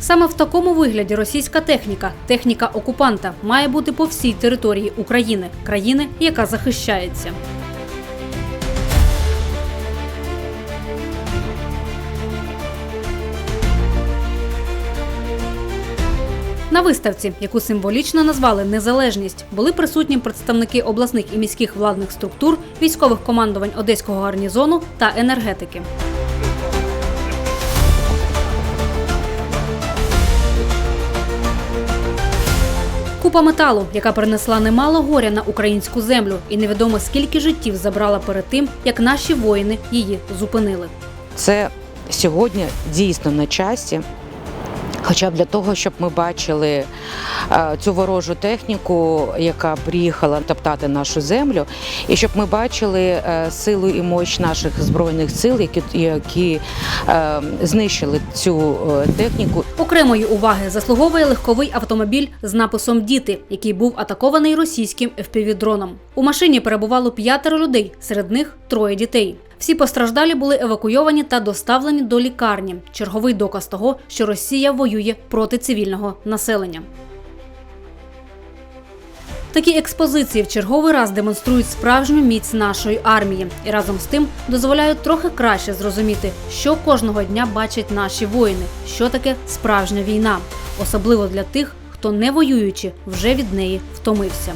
Саме в такому вигляді російська техніка, техніка окупанта, має бути по всій території України, країни, яка захищається. На виставці, яку символічно назвали Незалежність, були присутні представники обласних і міських владних структур, військових командувань одеського гарнізону та енергетики. Купа металу, яка принесла немало горя на українську землю, і невідомо скільки життів забрала перед тим, як наші воїни її зупинили. Це сьогодні дійсно на часі. Хоча б для того, щоб ми бачили е, цю ворожу техніку, яка приїхала топтати нашу землю, і щоб ми бачили е, силу і мощ наших збройних сил, які, які е, знищили цю техніку. Окремої уваги заслуговує легковий автомобіль з написом Діти, який був атакований російським FPV-дроном. У машині перебувало п'ятеро людей, серед них троє дітей. Всі постраждалі були евакуйовані та доставлені до лікарні. Черговий доказ того, що Росія воює проти цивільного населення. Такі експозиції в черговий раз демонструють справжню міць нашої армії і разом з тим дозволяють трохи краще зрозуміти, що кожного дня бачать наші воїни, що таке справжня війна, особливо для тих, хто не воюючи вже від неї втомився.